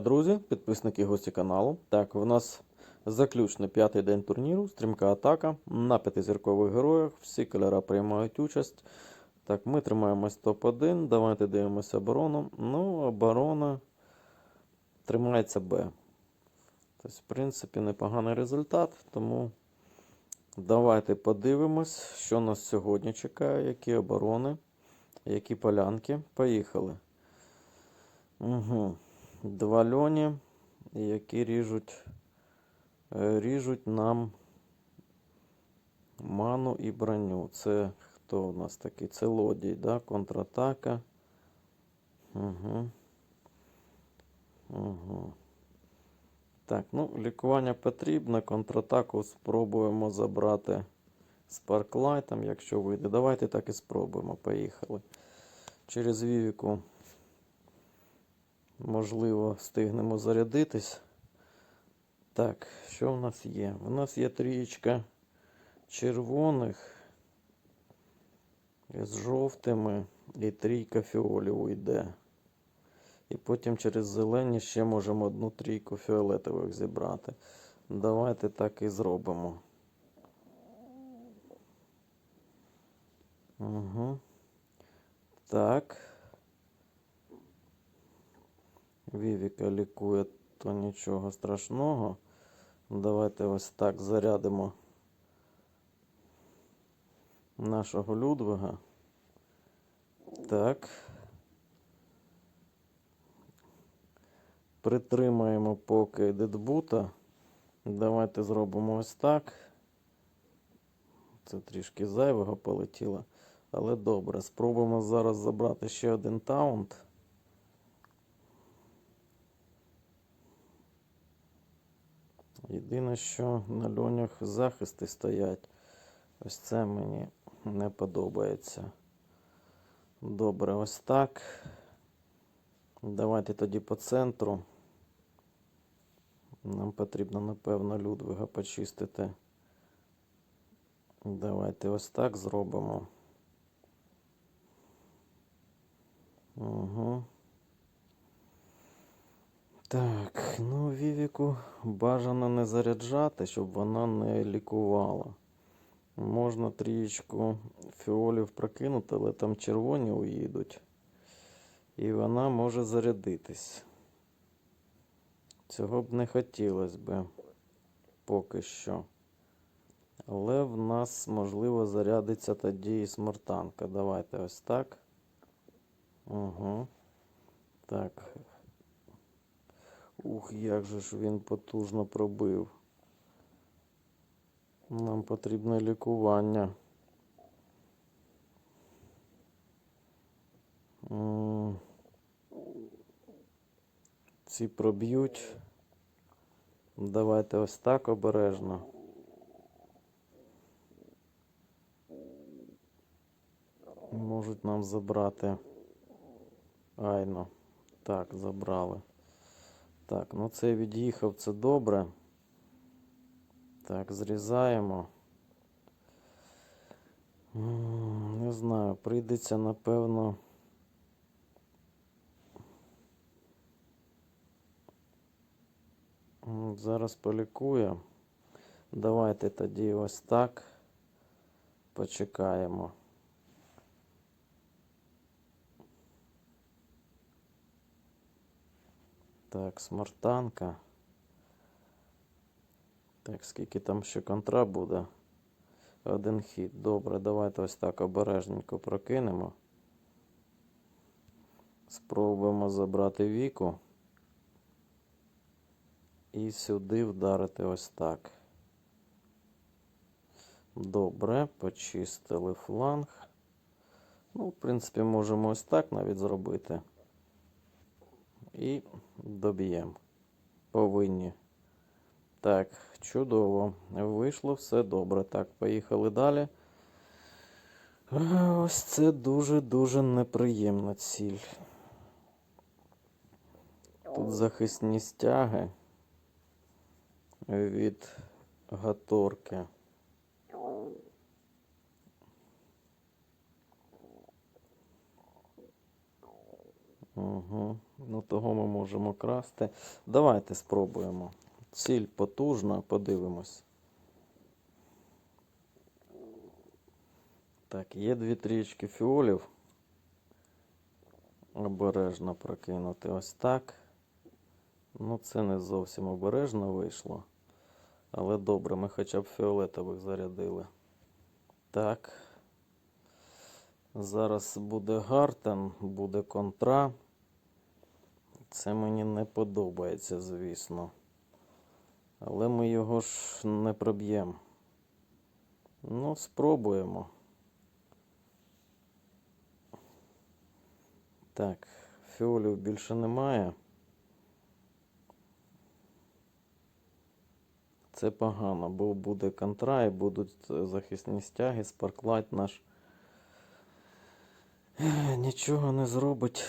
друзі, підписники гості каналу. Так, в нас заключний п'ятий день турніру, стрімка атака на п'ятизіркових героях. Всі кольори приймають участь. Так, ми тримаємось топ-1. Давайте дивимося оборону. Ну, оборона тримається Б. Тобто, в принципі, непоганий результат. Тому давайте подивимось, що нас сьогодні чекає, які оборони, які полянки. Поїхали. Угу. Два льоні, які ріжуть, е, ріжуть нам ману і броню. Це хто у нас такий? Це лодій, да? контратака. Угу. Угу. Так, ну, лікування потрібно. Контратаку спробуємо забрати з парклайтом, якщо вийде. Давайте так і спробуємо. Поїхали. Через Вівіку Можливо, встигнемо зарядитись. Так, що в нас є? У нас є трієчка червоних з жовтими і трійка фіолів йде. І потім через зелені ще можемо одну трійку фіолетових зібрати. Давайте так і зробимо. Угу. Так. Вівіка лікує, то нічого страшного. Давайте ось так зарядимо нашого Людвига. Так. Притримаємо поки дедбута. Давайте зробимо ось так. Це трішки зайвого полетіло. Але добре. Спробуємо зараз забрати ще один таунт. Єдине, що на льонях захисти стоять. Ось це мені не подобається. Добре, ось так. Давайте тоді по центру. Нам потрібно, напевно, Людвига почистити. Давайте ось так зробимо. Угу. Так, ну Вівіку бажано не заряджати, щоб вона не лікувала. Можна трієчку фіолів прокинути, але там червоні уїдуть. І вона може зарядитись. Цього б не хотілося би поки що. Але в нас, можливо, зарядиться тоді і смертанка. Давайте ось так. Угу. Так, Ух, як же ж він потужно пробив. Нам потрібне лікування. Ці проб'ють. Давайте ось так обережно. Можуть нам забрати. Айно. Так, забрали. Так, ну це від'їхав, це добре. Так, зрізаємо. Не знаю, прийдеться, напевно. Зараз полікує. Давайте тоді ось так почекаємо. Так, смартанка. Так, скільки там ще контра буде? Один хід. Добре, давайте ось так обережненько прокинемо. Спробуємо забрати віку. І сюди вдарити ось так. Добре, почистили фланг. Ну, в принципі, можемо ось так навіть зробити. І доб'ємо. Повинні. Так, чудово. Вийшло все добре. Так, поїхали далі. Ось це дуже-дуже неприємна ціль. Тут захисні стяги від гаторки. Угу. Ну, того ми можемо красти. Давайте спробуємо. Ціль потужна, подивимось. Так, є дві трічки фіолів. Обережно прокинути ось так. Ну, це не зовсім обережно вийшло. Але добре, ми хоча б фіолетових зарядили. Так. Зараз буде Гартен, буде контра. Це мені не подобається, звісно. Але ми його ж не проб'ємо. Ну, спробуємо. Так, фіолів більше немає. Це погано, бо буде контра і будуть е, захисні стяги, спарклайт наш нічого не зробить.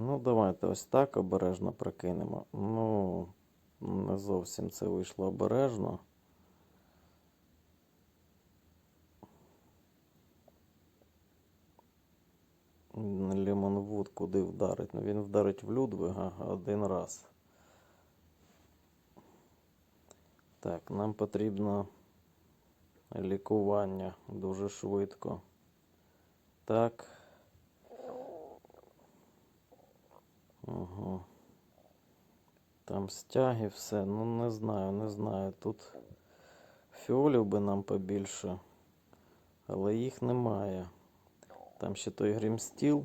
Ну, давайте ось так обережно прокинемо. Ну, не зовсім це вийшло обережно. Лімонвуд куди вдарить? Ну, він вдарить в Людвига один раз. Так, нам потрібно лікування дуже швидко. Так. Угу. Там стяги, все. Ну, не знаю, не знаю. Тут фіолів би нам побільше, але їх немає. Там ще той грімстіл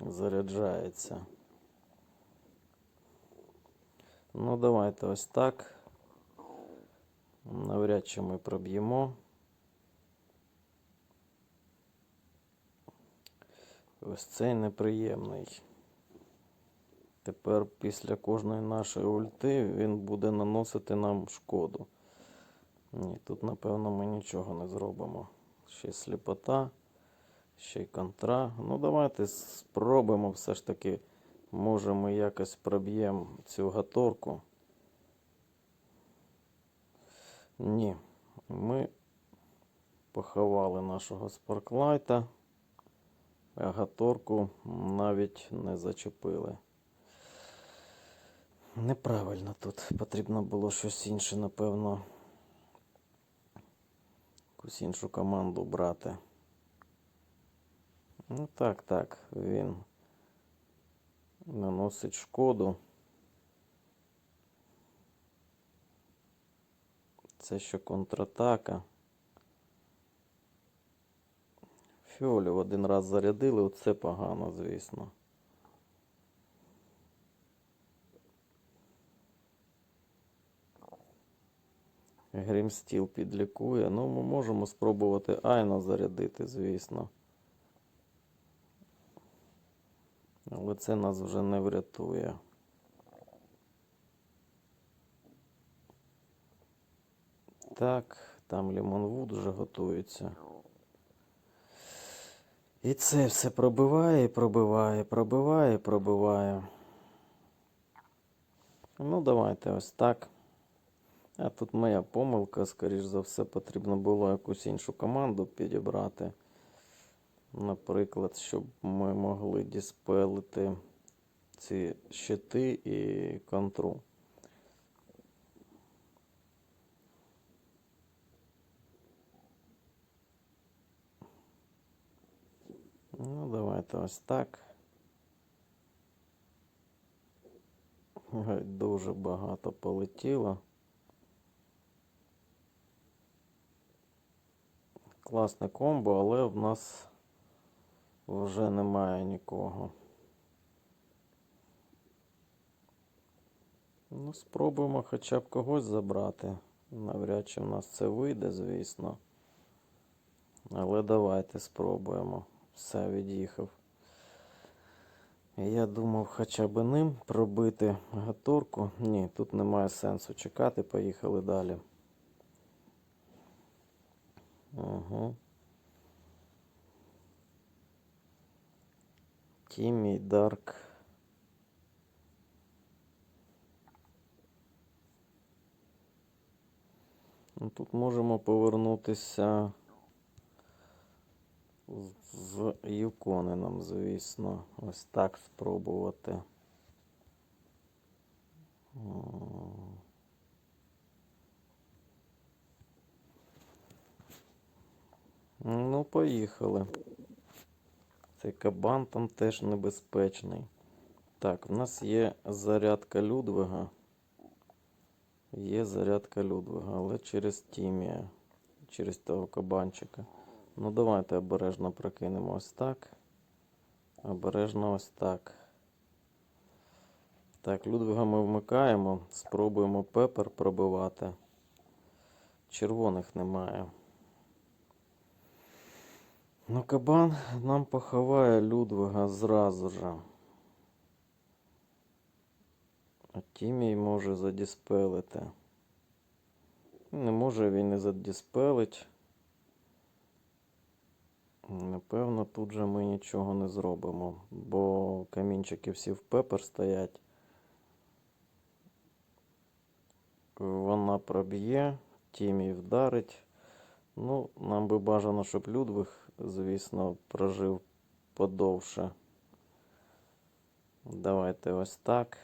заряджається. Ну, давайте ось так. Навряд чи ми проб'ємо. Ось цей неприємний. Тепер після кожної нашої ульти він буде наносити нам шкоду. Ні, тут, напевно, ми нічого не зробимо. Ще сліпота, ще й контра. Ну, давайте спробуємо все ж таки. Може ми якось проб'ємо цю гаторку. Ні, ми поховали нашого спарклайта, а гаторку навіть не зачепили. Неправильно тут. Потрібно було щось інше, напевно. Якусь іншу команду брати. Ну так, так, він наносить шкоду. Це ще контратака. Фіолів один раз зарядили, оце погано, звісно. Грімстіл підлікує. Ну, ми можемо спробувати Айна зарядити, звісно. Але це нас вже не врятує. Так, там Лімонвуд вже готується. І це все пробиває, пробиває, пробиває, пробиває. Ну, давайте ось так. А тут моя помилка, скоріш за все, потрібно було якусь іншу команду підібрати. Наприклад, щоб ми могли діспелити ці щити і контру. Ну, давайте ось так. Дуже багато полетіло. Класне комбо, але в нас вже немає нікого. Ну, спробуємо хоча б когось забрати. Навряд чи в нас це вийде, звісно. Але давайте спробуємо. Все, від'їхав. Я думав хоча б ним пробити гаторку. Ні, тут немає сенсу чекати, поїхали далі. Угу. Тімі, Дарк. Ну, Тут можемо повернутися з Юконином, звісно. Ось так спробувати. Ну, поїхали. Цей кабан там теж небезпечний. Так, в нас є зарядка Людвига. Є зарядка Людвига, але через Тімія. Через того кабанчика. Ну, давайте обережно прокинемо ось так. Обережно ось так. Так, Людвига ми вмикаємо. Спробуємо пепер пробивати. Червоних немає. Ну, кабан нам поховає Людвига зразу же. А Тімій може задіспелити. Не може він і задіспелить. Напевно, тут же ми нічого не зробимо, бо камінчики всі в пепер стоять. Вона проб'є, Тімій вдарить. Ну, нам би бажано, щоб Людвиг, звісно, прожив подовше. Давайте ось так.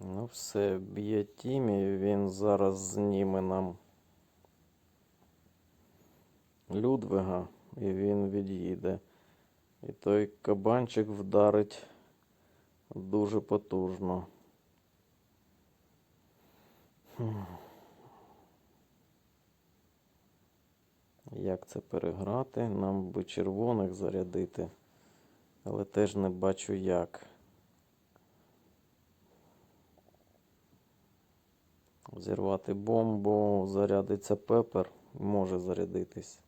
Ну, все, б'є Тімі, він зараз зніме нам Людвига, і він від'їде. І той кабанчик вдарить дуже потужно. Як це переграти? Нам би червоних зарядити, але теж не бачу як. Зірвати бомбу, зарядиться пепер, може зарядитись.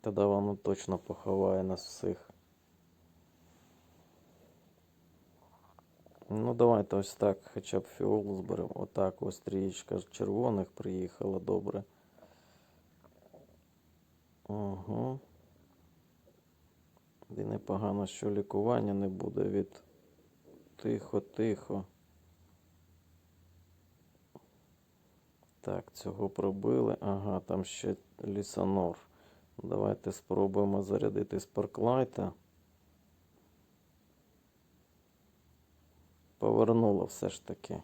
Тоді воно точно поховає нас всіх. Ну, давайте ось так, хоча б фіолу зберемо. Отак ось трієчка червоних приїхала, добре. Угу. І непогано, що лікування не буде від тихо-тихо. Так, цього пробили. Ага, там ще лісонор. Давайте спробуємо зарядити спарклайта. Повернуло все ж таки.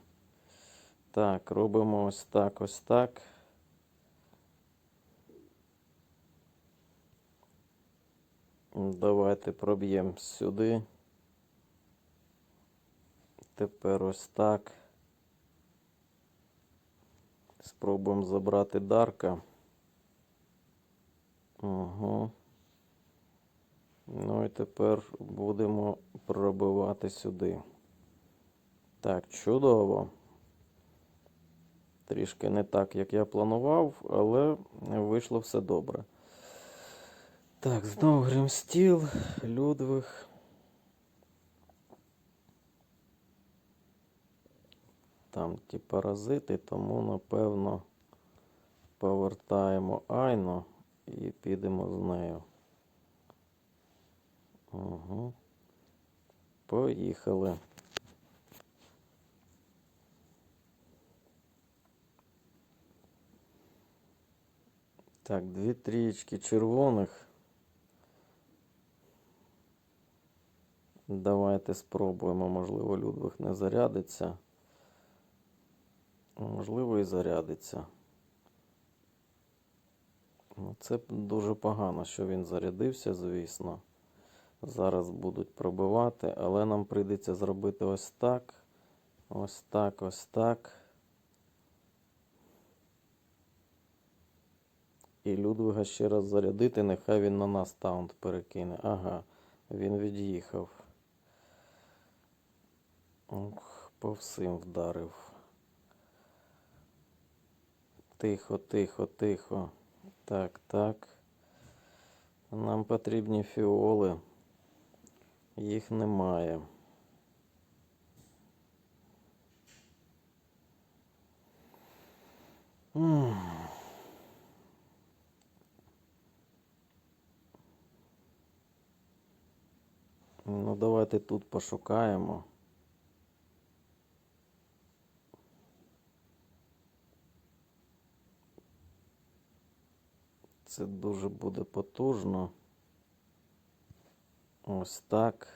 Так, робимо ось так, ось так. Давайте проб'ємо сюди. Тепер ось так. Спробуємо забрати Дарка. Угу. Ну і тепер будемо пробивати сюди. Так, чудово. Трішки не так, як я планував, але вийшло все добре. Так, знову Гримстіл, Людвиг. Там ті паразити, тому напевно повертаємо Айно і підемо з нею. Угу. Поїхали. Так, дві трієчки червоних. Давайте спробуємо, можливо, Людвиг не зарядиться. Можливо, і зарядиться. Ну, Це дуже погано, що він зарядився, звісно. Зараз будуть пробивати, але нам прийдеться зробити ось так. Ось так, ось так. І Людвига ще раз зарядити, нехай він на нас таунт перекине. Ага, він від'їхав. Ох, по всім вдарив. Тихо, тихо, тихо. Так, так. Нам потрібні фіоли. Їх немає. Ну, давайте тут пошукаємо. Це дуже буде потужно. Ось так.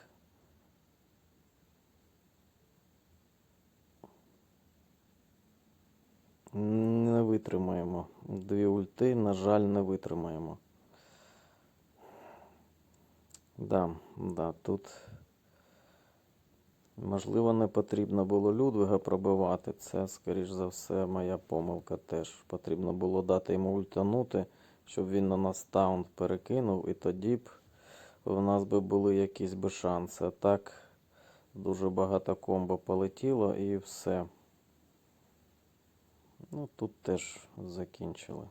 Не витримаємо. Дві ульти, на жаль, не витримаємо. Да, да, тут. Можливо, не потрібно було Людвига пробивати. Це, скоріш за все, моя помилка теж. Потрібно було дати йому ультанути, щоб він на нас таунт перекинув, і тоді б в нас би були якісь би шанси. А так дуже багато комбо полетіло і все. Ну, тут теж закінчили.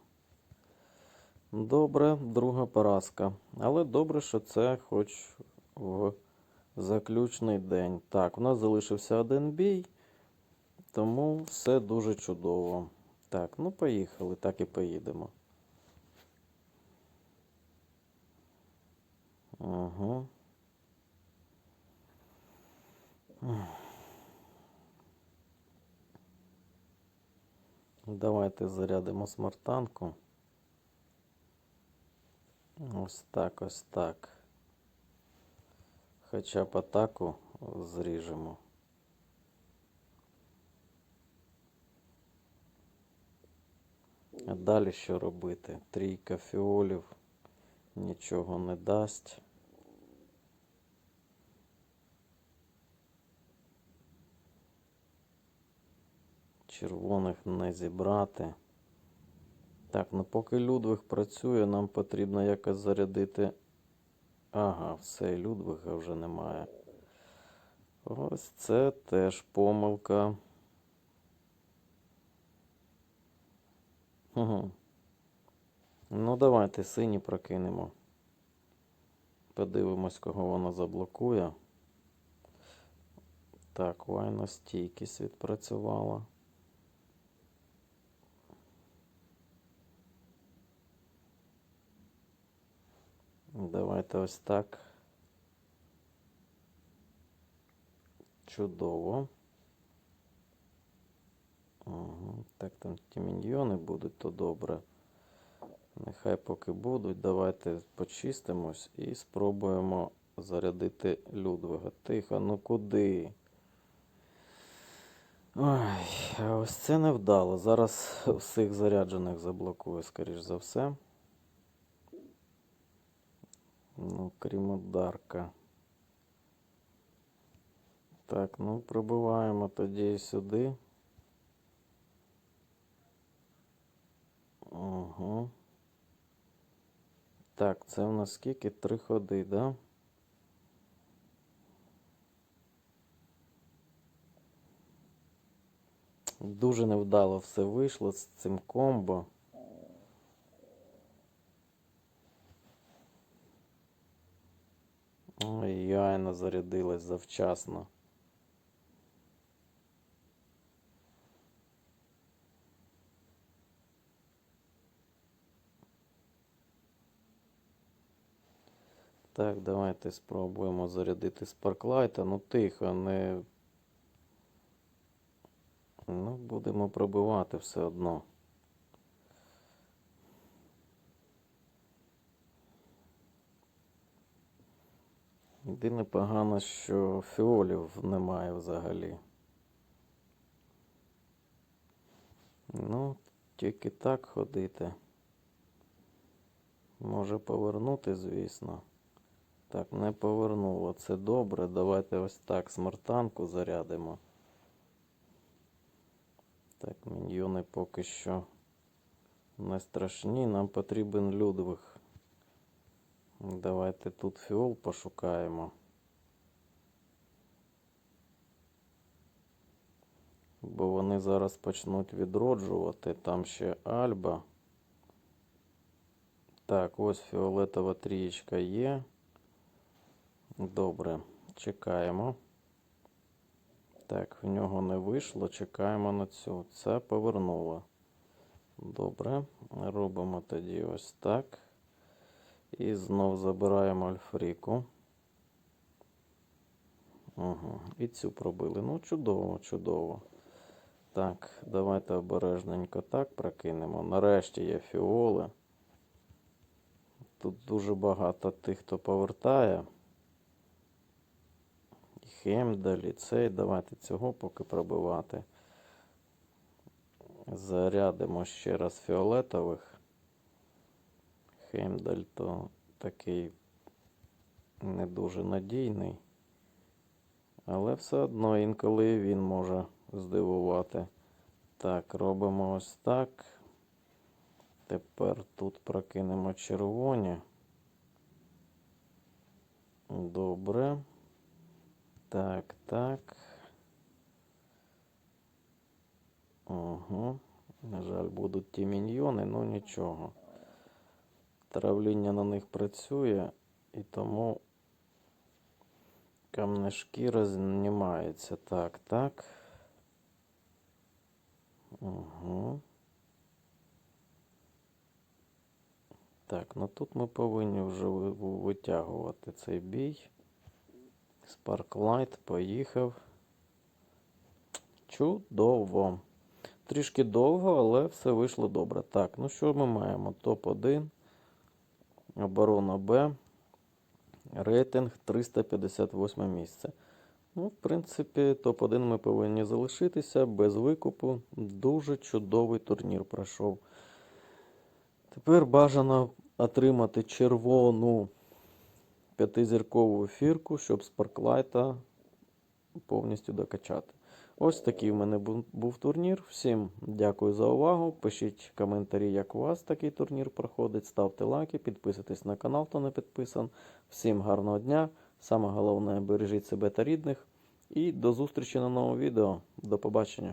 Добре, друга поразка. Але добре, що це хоч в заключний день. Так, у нас залишився один бій, тому все дуже чудово. Так, ну поїхали, так і поїдемо. Угу. Давайте зарядимо смартанку. Ось так, ось так. Хоча б атаку зріжемо. А далі що робити? Трійка фіолів нічого не дасть. Червоних не зібрати. Так, ну поки Людвиг працює, нам потрібно якось зарядити. Ага, все, Людвига вже немає. Ось це теж помилка. Угу. Ну, давайте сині прокинемо. Подивимось, кого вона заблокує. Так, вайна стійкість відпрацювала. Давайте ось так. Чудово. Угу. Так, там ті міньйони будуть, то добре. Нехай поки будуть. Давайте почистимось і спробуємо зарядити Людвига. Тихо, ну куди? Ой, ось це невдало. Зараз всіх заряджених заблокую, скоріш за все. Ну, крім ударка. Так, ну пробиваємо тоді сюди. Угу. Так, це в нас скільки? Три ходи, да? Дуже невдало все вийшло з цим комбо. Ой, яйна зарядилась завчасно. Так, давайте спробуємо зарядити спарклайта. Ну тихо, не. Ну, будемо пробивати все одно. Єдине погано, що фіолів немає взагалі. Ну, тільки так ходити. Може повернути, звісно. Так, не повернуло. Це добре. Давайте ось так смартанку зарядимо. Так, міньйони поки що не страшні. Нам потрібен Людвиг. Давайте тут фіол пошукаємо. Бо вони зараз почнуть відроджувати. Там ще Альба. Так, ось фіолетова трієчка є. Добре, чекаємо. Так, в нього не вийшло. Чекаємо на цю. Це повернуло. Добре. Робимо тоді ось так. І знов забираємо альфріку. Угу. І цю пробили. Ну, чудово, чудово. Так, давайте обережненько так прокинемо. Нарешті є фіоли. тут дуже багато тих, хто повертає. І Хемдаль, і цей. Давайте цього поки пробивати. Зарядимо ще раз фіолетових. Хемдаль то такий не дуже надійний. Але все одно інколи він може здивувати. Так, робимо ось так. Тепер тут прокинемо червоні. Добре. Так, так. Угу. На жаль, будуть ті міньйони, ну нічого. Травління на них працює, і тому камне шкіра знімається. Так, так. Угу. Так, ну тут ми повинні вже ви- ви- витягувати цей бій. Sparklight поїхав. Чудово. Трішки довго, але все вийшло добре. Так, ну що ми маємо? Топ-1, оборона Б, рейтинг 358 місце. Ну, в принципі, топ-1 ми повинні залишитися без викупу. Дуже чудовий турнір пройшов. Тепер бажано отримати червону п'ятизіркову ефірку, щоб Спарклайта повністю докачати. Ось такий в мене був турнір. Всім дякую за увагу. Пишіть коментарі, як у вас такий турнір проходить. Ставте лайки, підписуйтесь на канал, хто не підписан. Всім гарного дня. Саме головне, бережіть себе та рідних. І до зустрічі на новому відео. До побачення.